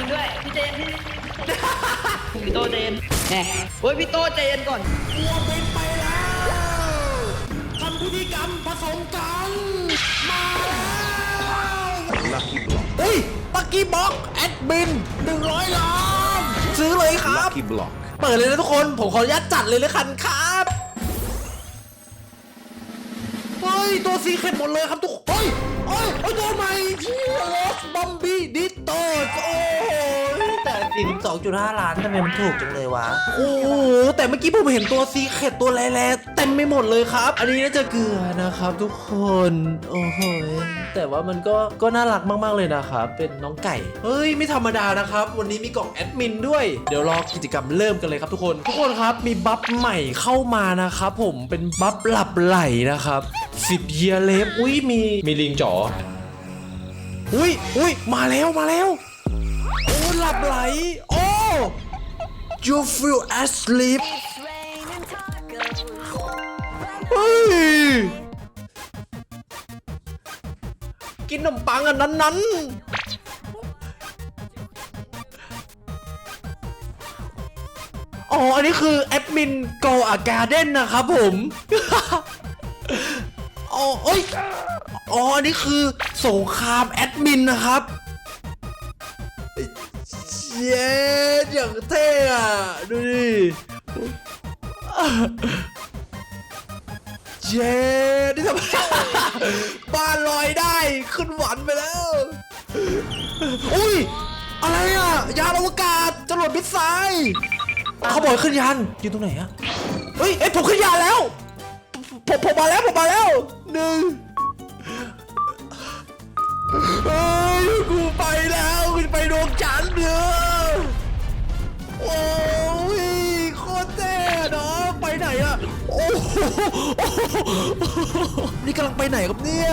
ริงด้วย พี่เจนพี่พี่โตเจนแหมเฮ้ยพี่โตเจนก่อน ตัวเป็นไปแล้วทำพิธีกรรมผสมกัน มาแล้วเฮ้ยปักกี้บ็อกแอดมิน100ล้าน ซื้อเลยครับ Lucky Block เปิดเลยนะทุกคน ผมขออนุญาตจัดเลยเลยคันครับ เฮ้ย ตัวซีเคร็ตหมดเลยครับทุกคนเฮ้ยเฮ้ยเฮ้ยตัวใหม่ที่ลอสบอมบี้ดิ 42.5 ล้านทำไมมันถูกจังเลยวะ โอ้โหแต่เมื่อกี้ผมเห็นตัวซีเข็ดตัวแร่ๆเต็มไม่หมดเลยครับ อันนี้น่าจะเกลือนะครับทุกคน โอ้โหแต่ว่ามันก็ก็น่ารักมากๆเลยนะครับ เป็นน้องไก่ เฮ้ย ไม่ธรรมดานะครับ วันนี้มีกล่องแอดมินด้วย เดี๋ยวรอกิจกรรมเริ่มกันเลยครับทุกคน ทุกคนครับ มีบัฟใหม่เข้ามานะครับผม เป็นบัฟหลับไหลนะครับ10เยียเลฟอุ้ยมี มีลิงจ๋ออุ้ยอุ้ยมาแล้ว มาแล้ว หลับไหล โอ้ you feel asleep เฮ้ย กินขนมปังอันนั้นนั้นอ๋อ อันนี้คือแอดมิน Go a Garden นะครับผม อ๋อเอ้ย อ๋อ อันนี้คือสงครามแอดมินนะครับ เย้อย่างเท่อะดูดิเย้นี่ทำไมบ้านลอยได้ขึ้นหวันไปแล้ว อุ้ย อะไรอะ ยานอวกาศจรวดมิสไซล์เขาบอกขึ้นยานอยู่ตรงไหนอะเฮ้ยเอ้ยผมขึ้นยานแล้ว ผมผมมาแล้วผมมาแล้วหนึ่ง เฮ้ยกูไปแล้วกูไปดวงจันทร์เนอะโอ้ยโคตรเท่เนาะไปไหนอะโอ้โหนี่กำลังไปไหนครับเนี่ย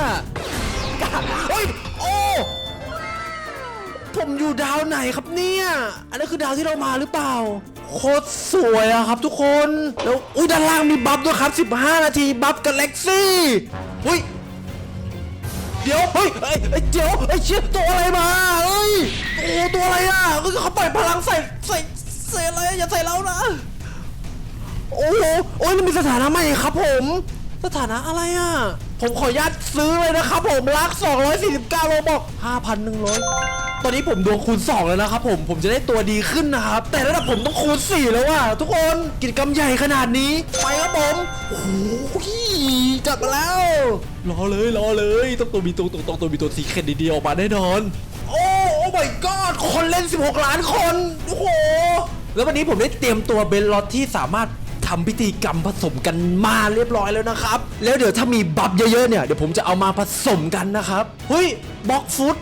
เฮ้ยโอ้ผมอยู่ดาวไหนครับเนี่ย อันนั้นคือดาวที่เรามาหรือเปล่า โคตรสวยอะครับทุกคน แล้วอุ้ยด้านล่างมีบัฟด้วยครับ 15 นาที บัฟกาแล็กซี่เฮ้ย เดี๋ยวเฮ้ยเอ้ยเอ้ยเดี๋ยวไอ้เชี่ยตัวอะไรมาเอ้ยโอ้ตัวอะไรอะเฮ้ยเขาปล่อยพลังใส่ใส่ใส่อะไรอย่าใส่เรานะโอ้โหโอ้ยมันมีสถานะใหม่ครับผม สถานะอะไรอะ ผมขออนุญาตซื้อเลยนะครับผมรัก249โลบอก5,100 ตอนนี้ผมดวงคูณ 2 แล้วนะครับผมผมจะได้ตัวดีขึ้นนะครับ แต่ระดับผมต้องคูณ 4 แล้วว่ะทุกคนกิจกรรมใหญ่ขนาดนี้ ไปครับผมโอ้โหจัดมาแล้วรอเลยรอเลยต้องตัวมีตัวตัวต้องตัวมีตัวสีเข็ดดีๆออกมาแน่นอน โอ้โอ้ my god คนเล่น 16 ล้านคนโอ้โหแล้ววันนี้ผมได้เตรียมตัวเบนล็อตที่สามารถทำพิธีกรรมผสมกันมาเรียบร้อยแล้วนะครับ แล้วเดี๋ยวถ้ามีบัฟเยอะๆเนี่ยเดี๋ยวผมจะเอามาผสมกันนะครับ เฮ้ยบล็อกฟุต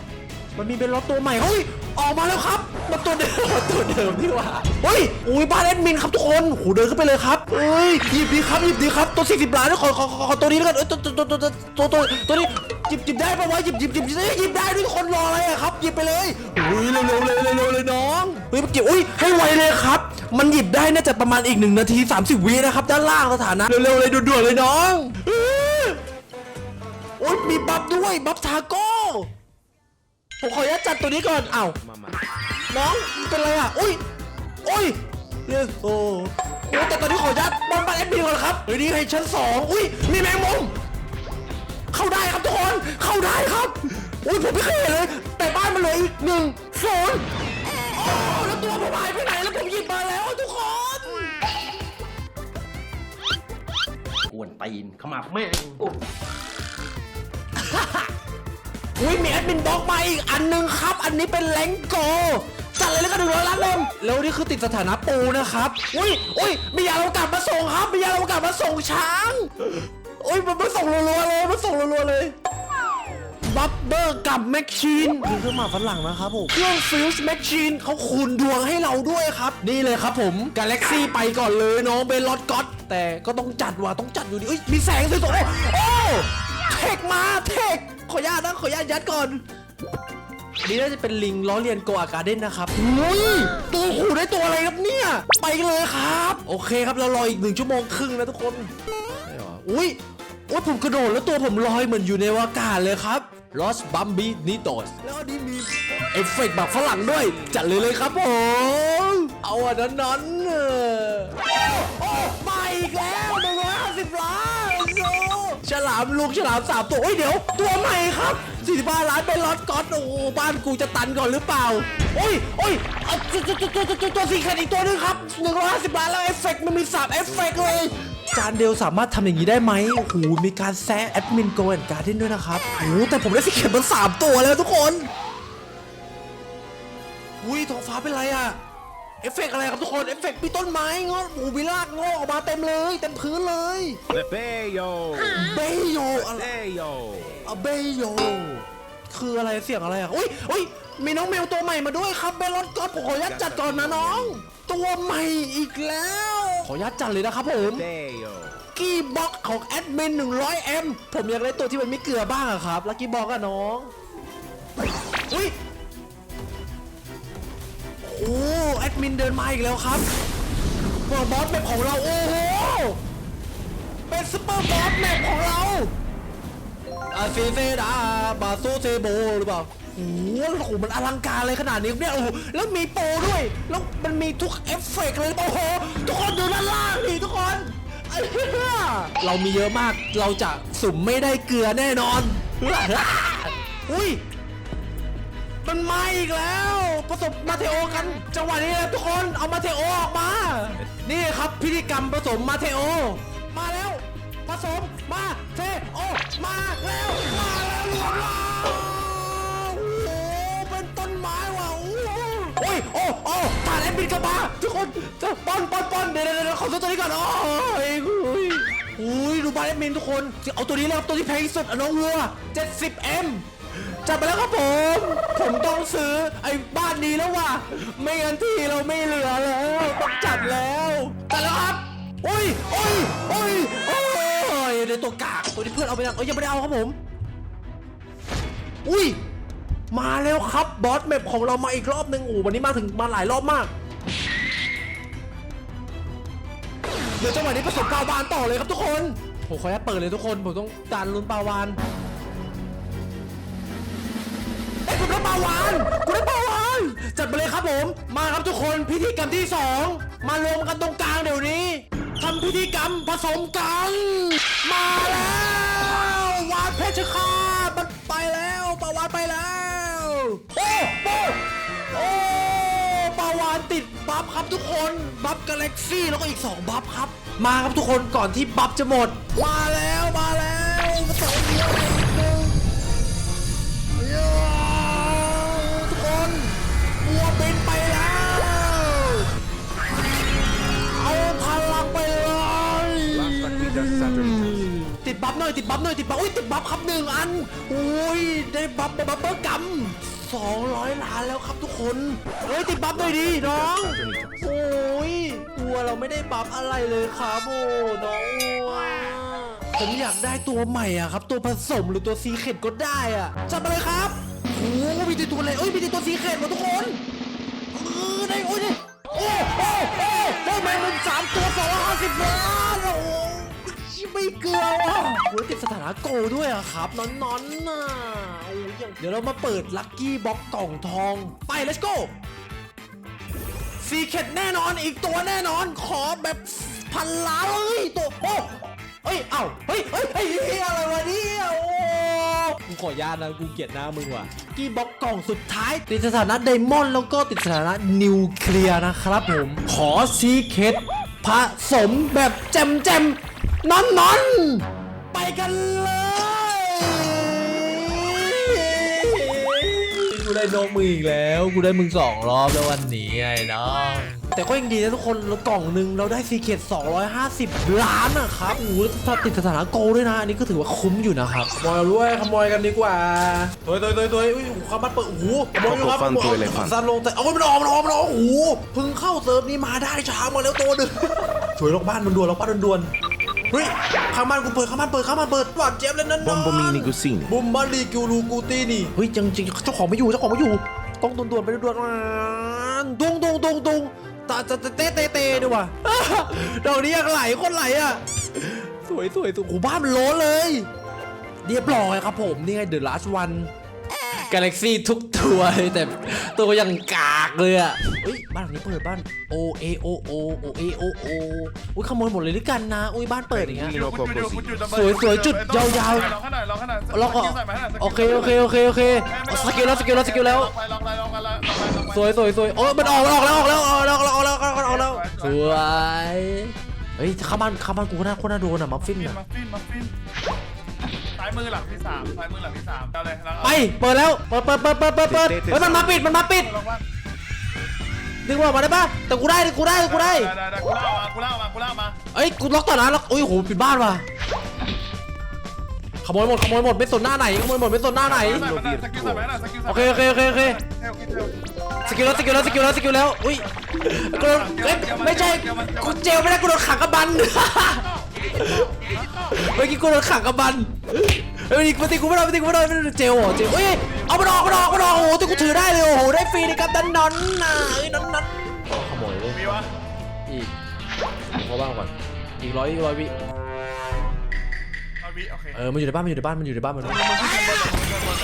มันมีเป็นล็อตตัวใหม่เฮ้ยออกมาแล้วครับมันตัวเดิมตัวเดิมนี่หว่าเฮ้ยอุ้ยบ้านแอดมินครับทุกคนโหเดินขึ้นไปเลยครับเฮ้ยหยิบดีครับหยิบดีครับตัว40ล้านขอขอขอขอตัวนี้แล้วกันเอ้ยตัวตัวตัวตัวตัวตัวตัวนี้หยิบหยิบได้ปะวะหยิบหยิบหยิบหยิบหยิบได้ด้วยทุกคนรออะไรอะครับหยิบไปเลยอุ้ยเร็วเร็วเร็วเร็วเร็วเลยน้องเฮ้ยเมื่อกี้อุ้ยให้ไวเลยครับ มันหยิบได้น่าจะประมาณอีกหนึ่งนาที30วินะครับด้านล่างสถานะเร็วเร็วเลยด่วนๆเลยน้องอื้อโอ้ยมีบัฟด้วยบัฟทาโก้ ผมขออนุญาตจัดตัวนี้ก่อนอ้าว Mama น้องเป็นไรอะอุ้ยอุ้ยเย้โอ้โหแต่ตอนนี้ขออนุญาตบอลบัตเอ็นพีก่อนครับเฮ้ยนี่ให้ชั้นสองอุ้ยมีแมงมุมเข้าได้ครับทุกคนเข้าได้ครับอุ้ยผมไม่เคยเห็นเลย แต่บ้านมันเหลยอีกหนึ่งศูนย์โอ้แล้วตัวผมหายไปไหนแล้วผมหยิบมาแล้วทุกคนกวนตีนเข้ามาแม่ง อุ้ยมีแอดมินบล็อกมาอีกอันหนึงครับ อันนี้เป็นแรงโกจัดเลยแล้วกันหนึ่งร้อยล้านเล่มแล้วนี่คือติดสถานะปูนะครับ อุ้ยอุ้ยมียาเรากลับมาส่งครับมียาเรากลับมาส่งช้างอุ้ยมันมาส่งรัวๆเลยมันส่งรัวๆเลยบัฟเบอร์กับแมชชีนคือเครื่องหมากฝรั่งนะครับผมเครื่องฟิวส์แมชชีนเขาคูณดวงให้เราด้วยครับ นี่เลยครับผมกาแล็กซี่ไปก่อนเลยน้องเบลลอดก็อตแต่ก็ต้องจัดว่ะต้องจัดอยู่ดิเอ้ยมีแสงสวยๆโอ้เทคมาเทค ขออนุญาตนะขออนุญาตยัดก่อนอันนี้น่าจะเป็นลิงล้อเลียนโกอาการ์เด้นนะครับอุ้ยตัวขู่ได้ตัวอะไรครับเนี่ย ไปเลยครับ โอเคครับเรารออีกหนึ่งชั่วโมงครึ่งนะทุกคนอุ้ยอุ้ยผมกระโดดแล้วตัวผมลอยเหมือนอยู่ในอวกาศเลยครับ Lost Bambi Nitos แล้วอันนี้มีเอฟเฟกต์แบบฝรั่งด้วย จัดเลยเลยครับผมเอาอันนั้นนั้นๆเออโอ้โอ้มาอีกแล้วหนึ่งร้อยห้าสิบล้านามลูกฉลามสามตัวโอ้ยเดี๋ยว ตัวใหม่ครับ45ล้านเป็นล็อตก๊อตโอ้บ้านกูจะตันก่อนหรือเปล่า โอ้ยโอ้ยเอาตัวตัวตัวตัวตัวสีแขนอีกตัวหนึงครับ150ล้านแล้วเอฟเฟกต์มันมีสามเอฟเฟกต์เลยจานเดียวสามารถทำอย่างนี้ได้ไหมโอ้โหมีการแซะแอดมินโกนการ์เด้นด้วยนะครับโอ้โหแต่ผมได้สิเข็มมันสามตัวแล้วทุกคนอุ้ยท้องฟ้าเป็นไรอะ เอฟเฟกต์อะไรครับทุกคน เอฟเฟกต์มีต้นไม้งอกโอ้โหมีรากงอกออกมาเต็มเลยเต็มพื้นเลย Bebeyo! เบโยอะไร Bebeyo! อะเบโยคืออะไรเสียงอะไรอะอุ้ยอุ้ยมีน้องแมวตัวใหม่มาด้วยครับเบลลอนก็ผมขออนุญาตจัดก่อนนะน้อง ตัวใหม่อีกแล้ว ขออนุญาตจัดเลยนะครับผม Bebeyo! กี้บ็อกของแอดมิน 100M ผมอยากได้ตัวที่มันไม่เกลือบ้างอะครับลักกี้บ็อกอะน้องอุ้ย โอ้แอดมินเดินมาอีกแล้วครับบอสบอสแมปของเราโอ้โหเป็นซุปเปอร์บอสแมปของเราอาซีเซดาบาโซเซโบหรือเปล่าโอ้โหมันอลังการเลยขนาดนี้เนี่ยโอ้โหแล้วมีโปรด้วย แล้วมันมีทุกเอฟเฟกต์เลยโอ้โหทุกคนดูด้านล่างดิทุกคนเรามีเยอะมากเราจะสุ่มไม่ได้เกลือแน่นอนอุ้ย มันไมาอีกแล้วผสมมาเทโอกัน จังหวะนี้นะทุกคนเอามาเทโอออกมา นี่ครับพิธีกรรมผสมมาเทโอ มาแล้ว ผสมมาเทโอมาแล้วมาแล้วรวมแล้วโอ้โหเป็นต้นไม้ว่ะโอ้โหโอ้ยโอ้โอ้ผ่านแอดมินกลับมาทุกคนจะป้อนป้อนป้อนเดี๋ยวเดี๋ยวเดี๋ยวขอซื้ตัวนี้ก่อนโอ้ยอุ้ยอุ้ยดูบ้านแอดมินทุกคนเอาตัวนี้เลยครับตัวที่แพงที่สุดอะน้องวัว 70M จัดไปแล้วครับผม ผมต้องซื้อไอ้บ้านนี้แล้วว่ะ ไม่งั้นที่เราไม่เหลือแล้วต้องจัดแล้วจัดแล้วครับ โอ้ยโอ้ยโอ้ยโอ้ยเดี๋ยวตัวกากตัวที่เพื่อนเอาไปยังเอ้ยยังไม่ได้เอาครับผม อุ้ย มาแล้วครับบอสแมปของเรามาอีกรอบหนึ่งโอ้วันนี้มาถึงมาหลายรอบมาก เดี๋ยวจังหวะนี้ผสมปลาวานต่อเลยครับทุกคนผมขออนุญาตเปิดเลยทุกคน ผมต้องการลุ้นปลาวานาวานคุณได้ปลาวานจัดไปเลยครับผม มาครับทุกคนพิธีกรรมที่สองมารวมกันตรงกลางเดี๋ยวนี้ทำพิธีกรรมผสมกัน มาแล้ววานเพชรฆาตมันไปแล้วปลาวานไปแล้วโอ้โอ้โอ้ปลาวานติดบัฟครับทุกคนบัฟกาแล็กซี่แล้วก็อีก 2 บัฟครับ มาครับทุกคนก่อนที่บัฟจะหมด มาแล้วมาแล้ว ดบัฟหน่อยติดบัฟหน่อยติดบัฟอุ้ยติดบัฟครับหนึ่งอันอุ้ยได้บัฟบัฟเบอร์กัม200ล้านแล้วครับทุกคนเฮ้ยติดบัฟหน่อยดิน้องโอ้ยวัวเราไม่ได้บัฟอะไรเลยครับโอ้น้องวัวผมอยากได้ตัวใหม่อะครับ ตัวผสมหรือตัวซีเค็ดก็ได้อะจัดมาเลยครับโอ้มีแต่ตัวอะไรเอ้ยมีแต่ตัวซีเค็ดหมดทุกคนเออได้โอ้ยโอ้โอ้โอ้โอ้แมมุมสามตัวสองร้อยห้าสิบล้านโอ้ ไม่เกลือว่ะโอ้ยติดสถานะโกด้วยอะครับนอนนอนน่ะโอ้ยยังเดี๋ยวเรามาเปิดลัคกี้บ็อกกล่องทองไป let's go ซีเคดแน่นอนอีกตัวแน่นอนขอแบบพันล้านเลยตัวโอ้เฮ้ยเอ้าเฮ้ยเฮ้ยเฮ้ยอะไรวะเนี่ยโอ้กูขอญาตนะกูเกลียดหน้ามึงว่ะกี้บ็อกกล่องสุดท้าย ติดสถานะไดมอนด์แล้วก็ติดสถานะนิวเคลียร์นะครับผม ขอซีเคดผสมแบบแจมแจม นอนนอนๆไปกันเลยกูได้นกมึงอีกแล้วกูได้มึงสองรอบแล้ววันนี้ไอ้น้องแต่ก็ยังดีนะทุกคนเรากล่องหนึ่งเราได้ซีเคท250 ล้านนะครับโอ้โหถ้าติดสถานะโกลด้วยนะอันนี้ก็ถือว่าคุ้มอยู่นะครับขโมยด้วยขโมยกันดีกว่าเฮ้ยเฮ้ยเฮ้ยเฮ้ยอุ้ยความมันเปิดโอ้โหขโมยอยู่ครับฟันตัวเลยฟันซันลงแต่เอาไว้มันออกมันออกมันออกโอ้โหเพิ่งเข้าเซิร์ฟนี้มาได้ช้ามาแล้วตัวหนึ่งสวยล็อกบ้านมันด่วนล็อกบ้านด่วนๆเฮ้ยข้างบ้านกูเปิดข้างบ้านเปิดข้างบ้านเปิดหวานเจี๊ยบเลยนั่น Bombomini Gusini. บุมบาลีกิวรูกูตีนี่เฮ้ยจริงจริงๆเจ้าของไม่อยู่เจ้าของไม่อยู่ ต้องด่วนๆไปด่วนๆมาดุงดุงดุงดุงตาจะเตะเตะเตะดีกว่าดอกนี้อยากไหลคนไหลอะ สวยสวยสวยโอ้โหบ้านมันโล้นเลย เรียบร้อยครับผม นี่ไง The Last One Galaxy ทุกตัวเลยแต่ตัวยังกากเลยอะเฮ้ยบ้านหลังนี้เปิดบ้าน O A O O O A O O อุ้ยขโมยหมดเลยหรือกันนะอุ้ยบ้านเปิดอย่างเงี้ย Nino คุณอยู่ poco คุณอยู่ sì. ระเบิดสวยๆจุดยาวๆลองขนาดลองขนาดล็อกก็ใส่มาให้หน่อยสโอเคโอเคโอเคโอเคเอาสกิลแล้วสกิลแล้วสกิลแล้วล็อกไปล็อกไปล็อกไปล็อกไปล็อกไปสวยสวยสวยโอ้ยมันออกมันออกแล้วออกแล้วออกแล้วออกแล้วออกแล้วออกแล้วออกแล้วสวยเฮ้ยเข้าบ้านเข้าบ้านกูก็น่าโคตรน่าโดนอะมัฟฟินฟินอะ มาฟินมาฟินซ้ายมือหลังที่สามซ้ายมือหลังที่สามเอาเลยแล้วไปเปิดแล้วเปิดเปิดเปิดเปิดเปิดเปิดเฮ้ยมันมาปิดมันมาปิดลองว่าดึงออกมาได้ปะแต่กูได้กูได้กูได้ได้ได้กูเล่ามากูเล่ามากูเล่ามาเอ้ยกูล็อกต่อนะล็อกอุ้ยโหปิดบ้านว่ะขโมยหมดขโมยหมดไม่สนหน้าไหนขโมยหมดไม่สนหน้าไหน สกิลใส่ไปนะสกิลใส่โอเคโอเคโอเคโอเคเทลกินเทลสกิลแล้วสกิลแล้วสกิลแล้วสกิลแล้วอุ้ยกูโดนเอ้ยไม่ใช่กูเจลไม่ได้กูโดนขังกับบัน เมื่อกี้กูโดนขังกับบันเฮ้ยปกติกูไม่โดนปกติกูไม่โดนไม่โดนเจลเหรอเจลเอ้ยเอามันออกมันออกมันออกโอ้โหที่กูถือได้เลยโอ้โหได้ฟรีในกับดันนอนน่ะเอ้ยนอนนอนขโมยเลยมีวะอีกขอบ้างก่อนอีกร้อยอีกร้อยวิเอา วิโอเคเออมันอยู่ในบ้านมันอยู่ในบ้านมันอยู่ในบ้านมัน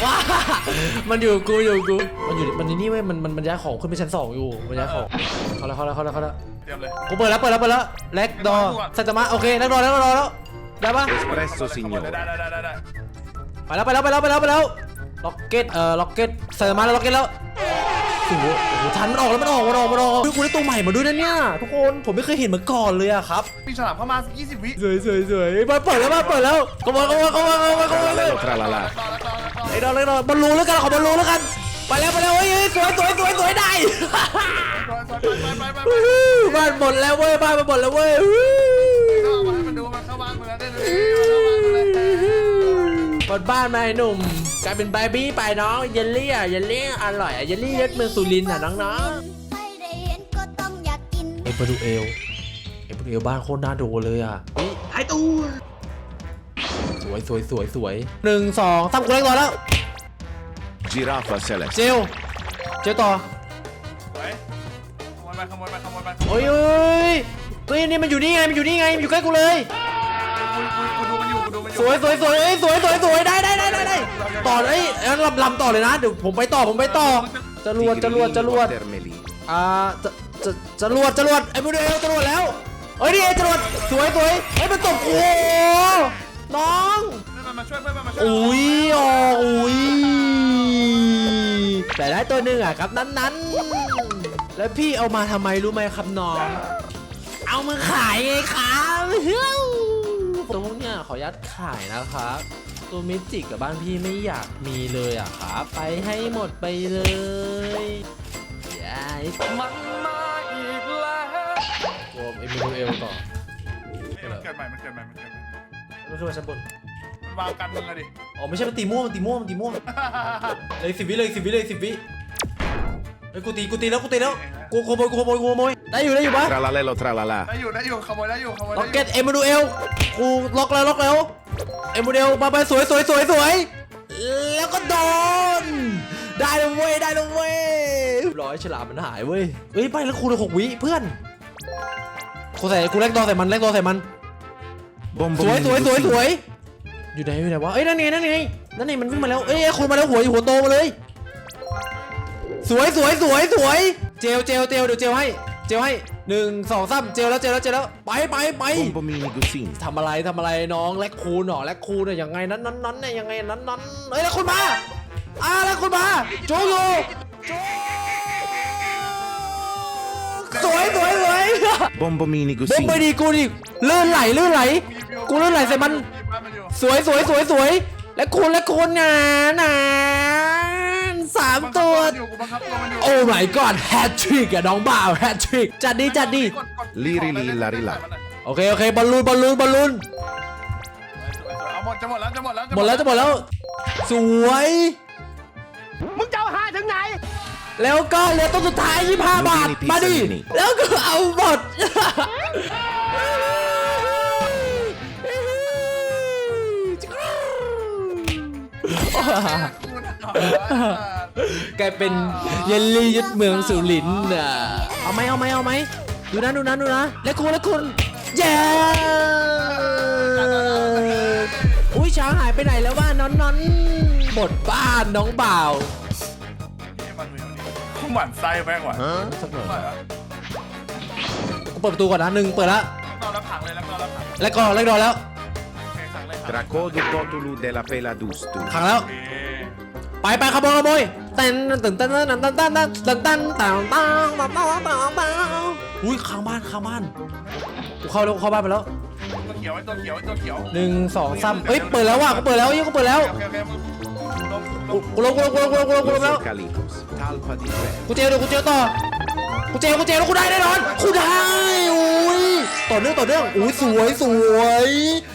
ว้ามันอยู่กูอยู่กูมันอยู่มันนี่เว้ยมันมันมันย้ายของขึ้นไปชั้นสองอยู่มันย้ายของเขาแล้วเขาแล้วเขาแล้วเขาแล้วเตรียมเลย กูเปิดแล้วเปิดแล้วเปิดแล้วแล็กดอสัจจะมาโอเคแล็กดอแล็กดอแล้วได้ปะ Espresso ได้ signore. ได้ได้ได้ได้ไปแล้วไปแล้วไปแล้วไปแล้วไปแล้วล็อกเก็ตเอ่อล็อกเก็ตเสริมมาแล้วล็อกเก็ตแล้ว โอ้โหโอ้โหทันมันออกแล้วมันออกมันออกมันออกเฮ้ยกูได้ตัวใหม่มาด้วยนะเนี่ยทุกคนผมไม่เคยเห็นมาก่อนเลยอะครับมีฉลามเข้ามา 20 วิสวยสวยสวยมาเปิดแล้วมาเปิดแล้วขโมยขโมยขโมยขโมยขโมยเลย Tralala, tralala. ไอ้ดอกไอ้ดอกบอลลูนแล้วกันขอบอลลูนแล้วกัน ไปแล้วไปแล้วเฮ้ยเฮ้ยสวยสวยสวยสวยได้ไปไปไปไปบ้านหมดแล้วเว้ยบ้านมันหมดแล้วเว้ยเข้ามาให้มันดูมันเข้าบ้านมึงแล้วได้เลยเข้า บ้านมึงเลยเปิดบ้านมาไอ้หนุ่มกลายเป็นบาร์บี้ไปน้องเยลลี่อะเยลลี่อร่อยอะเยลลี่รสเมืองสุรินทร์อะน้องไม่ได้เห็นก็ต้องอยากกินๆเอ็มเปอร์ดูเอลเอ็มเปอร์ดูเอลบ้านโคตรน่าดูเลยอะหายตัวสวยสวยสวยสวยหนึ่งสองสามกูเล่นต่อแล้ว Giraffa celeste. เจลเจลต่อไปขโมยไปขโมยไปขโมยไปโอ้ยโอ้ยตัวนี้มันอยู่นี่ไงมันอยู่นี่ไงมันอยู่ใกล้กูเลย สยู่วยสวยสวยเอ้ยสวยสวยสวยได้ได้ได้ได้ได้ต่อเอ้ยงั้นลำลำต่อเลยนะเดี๋ยวผมไปต่อผมไปต่อจรวดจรวดจรวด Watermelon. อ่าจะจะจรวดจรวดไอ้โมเดลจรวดแล้วเฮ้ยนี่ไอ้จรวดสวยสวยเฮ้ยมันตกโอ้โหน้องเพื่อนมันมาช่วยเพื่อนมันมาช่วยอุ้ยอ๋ออุ้ยแต่ได้ตัวหนึ่งอะครับนั้นนั้นแล้วพี่เอามาทำไมรู้ไหมครับน้อง เอามาขายไงครับ ตัวพวกเนี้ยขออนุญาตขายนะครับตัวมิจิกกับบ้านพี่ไม่อยากมีเลยอะครับไปให้หมดไปเลยย้ายมันมาอีกแล้วรวมเอมิโนเอลต่อนี่มันเกิดใหม่ มันเกิดใหม่ มันเกิดใหม่ มันขึ้นมาชั้นบนมันวางกันมึงอะดิ อ๋อไม่ใช่มันตีม่วงมันตีม่วงมันตีม่วงเลยสิบวิเลยสิบวิเลยสิบวิเฮ้ยกูตีกูตีแล้วกูตีแล้วกูขโมยกูขโมยกูขโมย ได้อยู่ได้อยู่ปะ Tralalelo tralala. ได้อยู่ได้อยู่ขโมยได้อยู่ขโมยล็ได้อกอเก็ตยู่เอม a นูเอลกูล็อกแล้วล็อกแล้วเอม a นูเอลมาไปสวยสวยสวยสวยแล้วก็โดน ได้แล้วเว้ยได้แล้วเว้ยร้อยฉลามมันหายเว้ยเฮ้ยไปแล้วคูณหกวิเพื่อนกูใส่กูแลกดอใส่มันแลกดอใส่มันสวย Bombomini สวยสวยส Gusini. วยอยู่ไหนอยู่ไหนวะเอ้ยนั่นไงนั่นไงนั่นไงมันวิ่งมาแล้วเอ้ยคูณมาแล้วหัวหัวโตมาเลย สวยสวยสวยสวยเจลเจลเจลเดี๋ยวเจลให้เจลให้หนึ่งสองสามเจลแล้วเจลแล้วเจลแล้วไปไปไป Bombomini Gusini. ทำอะไรทำอะไรน้องแลกคูณเหรอแลกคูณเนี่ยยังไงนั้นนั้นนั้นเนี่ยยังไงนั้นนั้นเฮ้ยแลกคูณมาอ่าแลกคูณมาโจโยสวยสวยสวย Bombomini บุ้มไป Gusini. ดีกูดิลื่นไหลลื่นไหล กูเลื่อนไหลใส่มันบ้านมันอยู่สวยสวยสวยสวยและคูณและคูณหนาหนา สามตัว อยู่กูบังคับตัวมันอยู่โอ้ my god แฮตทริกอะน้องบ่าวแฮตทริกจัดดีจัดดีกดกด Liri li lari la. โอเคโอเคบอลลูนบอลลูนบอลลูนเอาหมดจะหมดแล้วจะหมดแล้วหมดแล้วจะหมดแล้ว สวย มึงจะเอาหาถึงไหน แล้วก็เหลือตัวสุดท้าย25บาท Lupini มาดิ Pizzolini แล้วก็เอาหมด กลายเป็นเยลลี่ยึดเมืองสุรินทร์น่ะเอาไหมเอาไหมเอาไหมดูนะดูนะดูนะและคุณและคุณเย้อุ้ยช้างหายไปไหนแล้วว่านอนนอนหมดบ้านน้องบ่าวนี่มันมีมันนี่หมั่นไส้แม่งว่ะสักหน่อยอร่อยอะกูเปิดประตูก่อนนะหนึ่งเปิดแล้วนอนแล้วผังเลยแล้วนอนแล้วผังแล้วก็แล้วก็แล้วโอเคสั่งเลย Tracodo totulu della pela dustu. ขังแล้ว โอเค ไปไปขโมยขโมยเต้นเต้นเต้นเต้นเต้นเต้นเต้นเต้นเต้นเต้นเต้นเต้นเต้นเต้นเต้นอุ้ยข้างบ้านข้างบ้านกูเข้าแล้วกูเข้าบ้านไปแล้วตัวเขียวไอ้ตัวเขียวไอ้ตัวเขียวหนึ่งสองสามเฮ้ยเปิดแล้วว่ะกูเปิดแล้วยังกูเปิดแล้วกูลงกูลงกูลงกูลงกูลงกูลงแล้วกูเจอเดี๋ยวกูเจอต่อกูเจอกูเจอแล้วกูได้แน่นอนกูได้อุ้ยต่อเนื่องต่อเนื่องอุ้ยสวยสวย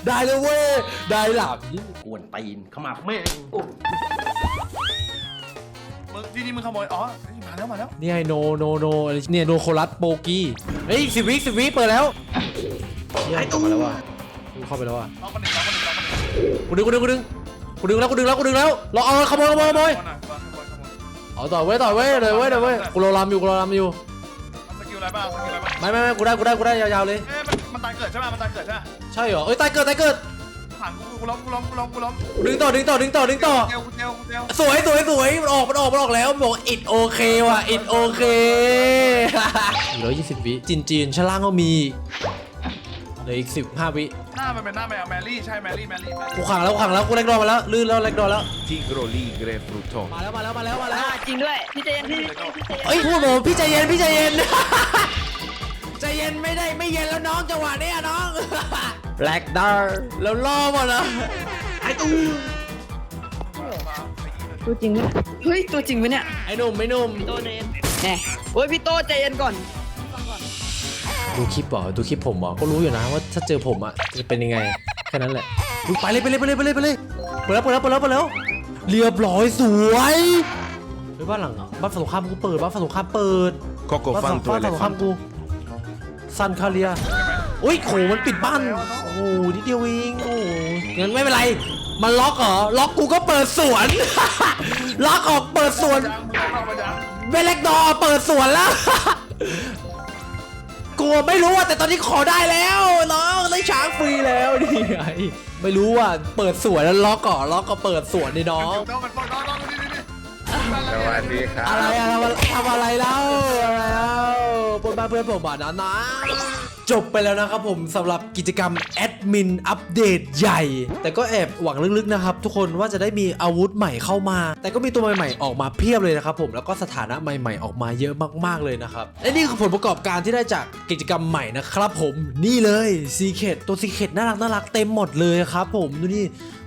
ได้เลยเว้ยได้หลับกวนตีนเข้ามาแม่ งมึงที่นี่มึงขโมย อ๋อมาแล้วมาแล้ว นี่ไงโนโนโนเนี่ยโนโคลัสโปกี้เฮ้ยสิบวิสิบวิเปิดแล้วไอ้ตู้มาแล้วว่ะกูเข้าไปแล้วว่ะล็อกมันหนึ่งล็อกมันหนึ่งล็อกมันหนึ่งกูดึงกูดึงกูดึงกูดึงแล้วกูดึงแล้วกูดึงแล้วเราเอาขโมยขโมยขโมยขโมยหน่อยขโมยขโมยขโมยเอาต่อเว้ยต่อเว้ยเลยเว้ยเลยเว้ยกูรอรำอยู่กูรอรำอยู่เอาสกิลอะไรบ้างเอาสกิลอะไรบ้างไม่ไม่ไม่กูได้กูได้กูได้ยาวๆเลย เอ๊ะมันมันตายเกิดใช่ไหมมันตายเกิดใช่ไหมใช่เหรอเอ้ยตายเกิดตายเกิด ผังกูกูล้มกูล้มกูล้มกูล้มกูดึงต่อดึงต่อดึงต่อดึงต่อเดียวกูเดียวกูเดียวสวยสวยสวยมันออกมันออกมันออกแล้วมันบอกอิดโอเคว่ะอิดโอเคร้อยยี่สิบวิจีนจีนชั้นล่างก็มีเหลืออีกสิบห้าวิหน้ามันเป็นหน้าแมวแมรี่ใช่แมรี่แมรี่แมรี่กูขังแล้วกูขังแล้วกูเล็กดอมาแล้วลื่นแล้วเล็กดอแล้ว Tigro, ligre, frutone. มาแล้วมาแล้วมาแล้วมาแล้วอ่าจริงด้วยพี่เจนพี่พี่เจนเอ้ยพูดบอกพี่ใจเย็นพี่ใจเย็น ใจเย็นไม่ได้ไม่เย็นแล้วน้องจังหวะเนี้ยน้อง Black Dar แล้วล่อหมดแล้วตัวจริงไหมเฮ้ยตัวจริงไหมเนี่ยไอ้หนุ่มไอ้หนุ่มพี่โตเดนแหมโอ้ยพี่โตใจเย็นก่อนดูคลิปเหรอดูคลิปผมเหรอก็รู้อยู่นะว่าถ้าเจอผมอะจะเป็นยังไงแค่นั้นแหละดูไปเลยไปเลยไปเลยไปเลยไปเลยเปิดแล้วเปิดแล้วเปิดแล้วเปิดแล้วเรียบร้อยสวยเฮ้ยบ้านหลังบ้านฝั่งตรงข้ามกูเปิดบ้านฝั่งตรงข้ามเปิด Coco บ้านฝั่ง fanto บ้านฝั่งตรงข้าม elefante. กูซันคาเรียอุ้ยโขมันปิดบ้านโอ้โหนิดเดียวเองโอ้โหงั้นไม่เป็นไร มันล็อกเหรอ ล็อกกูก็เปิดสวน ล็อกออกเปิดสวนยังมึงเข้ามายังเวเล็กดอร์เปิดสวนแล้ว กลัวไม่รู้ว่าแต่ตอนนี้ขอได้แล้วน้องได้ช้างฟรีแล้วนี่ไงไม่รู้ว่าเปิดสวนแล้วล็อกก่อนล็อกก็เปิดสวนนี่น้องต้องมันต้องต้องต้องนี่นี่นี่อะไรอะทำทำอะไรแล้วอะไรแล้วบนบ้านเพื่อนผมอะนะนะ จบไปแล้วนะครับผมสำหรับกิจกรรมแอดมินอัปเดตใหญ่ แต่ก็แอบหวังลึกๆนะครับ ทุกคนว่าจะได้มีอาวุธใหม่เข้ามา แต่ก็มีตัวใหม่ๆออกมาเพียบเลยนะครับผมแล้วก็สถานะใหม่ๆออกมาเยอะมากๆเลยนะครับและนี่คือผลประกอบการที่ได้จากกิจกรรมใหม่นะครับผมนี่เลยซีเคตตัวซีเคตน่ารักน่ารักเต็มหมดเลยครับผมดูนี่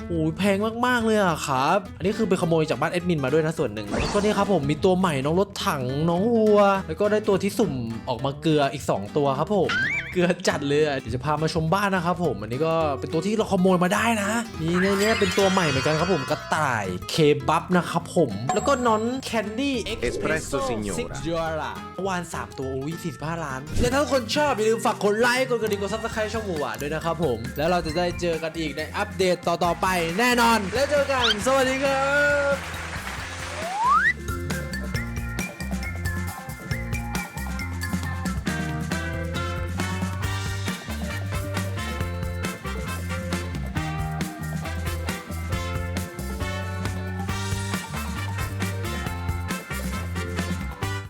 โอ้ยแพงมากๆเลยอะครับ อันนี้คือไปขโมยจากบ้านแอดมินมาด้วยนะส่วนหนึ่งแล้วก็นี่ครับผมมีตัวใหม่น้องรถถังน้องวัว แล้วก็ได้ตัวที่สุ่มออกมาเกลืออีก 2 ตัวครับผมเกลือจัดเลยอะเดี๋ยวจะพามาชมบ้านนะครับผม อันนี้ก็เป็นตัวที่เราขโมยมาได้นะนี่ในเนี้ยเป็นตัวใหม่เหมือนกันครับผมกระต่ายเคบับนะครับผม แล้วก็นอนแคนดี้ Espresso Signora ซิกจอร่าเมื่อวาน3ตัวอุ้ย45 ล้าน และถ้าทุกคนชอบอย่าลืมฝากกดไลค์กดกระดิ่งกดซับสไครต์ช่องหมูหวานด้วยนะครับผม แล้วเราจะได้เจอกันอีกในอัปเดตต่อๆไปแน่นอน แล้วเจอกัน สวัสดีครับ